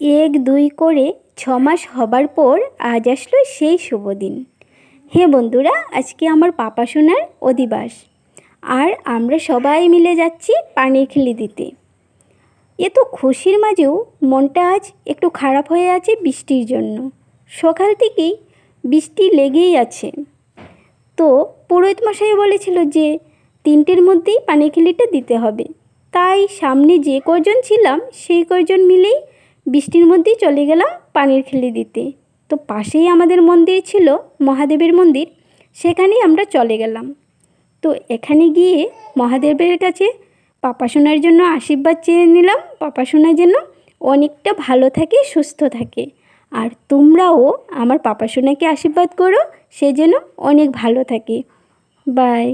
এক, দুই করে ছ মাস হবার পর আজ আসলো সেই শুভ দিন। হে বন্ধুরা, আজকে আমার পাপা সোনার অধিবাস। আর আমরা সবাই মিলে যাচ্ছি পানির খিলি দিতে। এ তো খুশির মাঝেও মনটা আজ একটু খারাপ হয়ে আছে বৃষ্টির জন্য। সকাল থেকেই বৃষ্টি লেগেই আছে। তো পুরোহিত মশাই বলেছিল যে তিনটের মধ্যেই পানির খিলিটা দিতে হবে। তাই সামনে যে কজন ছিলাম, সেই কজন মিলেই বৃষ্টির মধ্যেই চলে গেলাম পানির খিলি দিতে। তো পাশেই আমাদের মন্দির ছিল, মহাদেবের মন্দির, সেখানেই আমরা চলে গেলাম। তো এখানে গিয়ে মহাদেবের কাছে পাপাসোনার জন্য আশীর্বাদ চেয়ে নিলাম। পাপাসোনা যেন অনেকটা ভালো থাকে, সুস্থ থাকে। আর তোমরাও আমার পাপাসোনাকে আশীর্বাদ করো, সে যেন অনেক ভালো থাকে। বাই